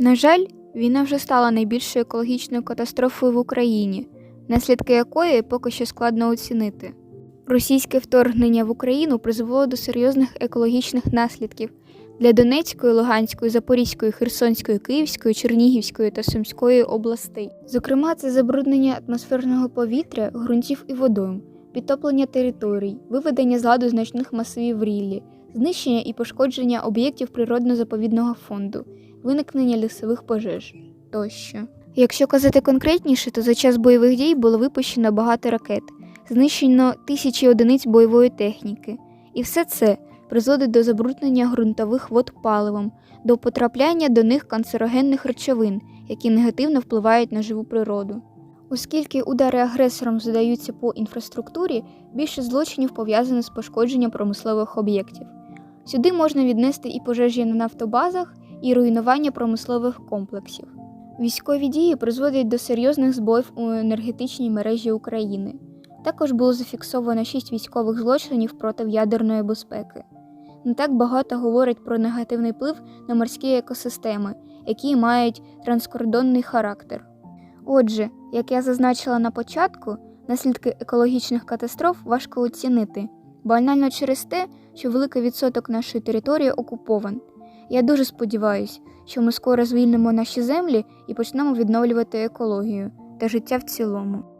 На жаль, війна вже стала найбільшою екологічною катастрофою в Україні, наслідки якої поки що складно оцінити. Російське вторгнення в Україну призвело до серйозних екологічних наслідків для Донецької, Луганської, Запорізької, Херсонської, Київської, Чернігівської та Сумської областей. Зокрема, це забруднення атмосферного повітря, ґрунтів і водойм, підтоплення територій, виведення з ладу значних масивів ріллі, знищення і пошкодження об'єктів природно-заповідного фонду, виникнення лісових пожеж тощо. Якщо казати конкретніше, то за час бойових дій було випущено багато ракет, знищено тисячі одиниць бойової техніки, і все це призводить до забруднення ґрунтових вод паливом, до потрапляння до них канцерогенних речовин, які негативно впливають на живу природу. Оскільки удари агресором задаються по інфраструктурі, більше злочинів пов'язано з пошкодженням промислових об'єктів. Сюди можна віднести і пожежі на нафтобазах, і руйнування промислових комплексів. Військові дії призводять до серйозних збоїв у енергетичній мережі України. Також було зафіксовано шість військових злочинів проти ядерної безпеки. Не так багато говорять про негативний вплив на морські екосистеми, які мають транскордонний характер. Отже, як я зазначила на початку, наслідки екологічних катастроф важко оцінити, банально через те, що великий відсоток нашої території окупован. Я дуже сподіваюся, що ми скоро звільнимо наші землі і почнемо відновлювати екологію та життя в цілому.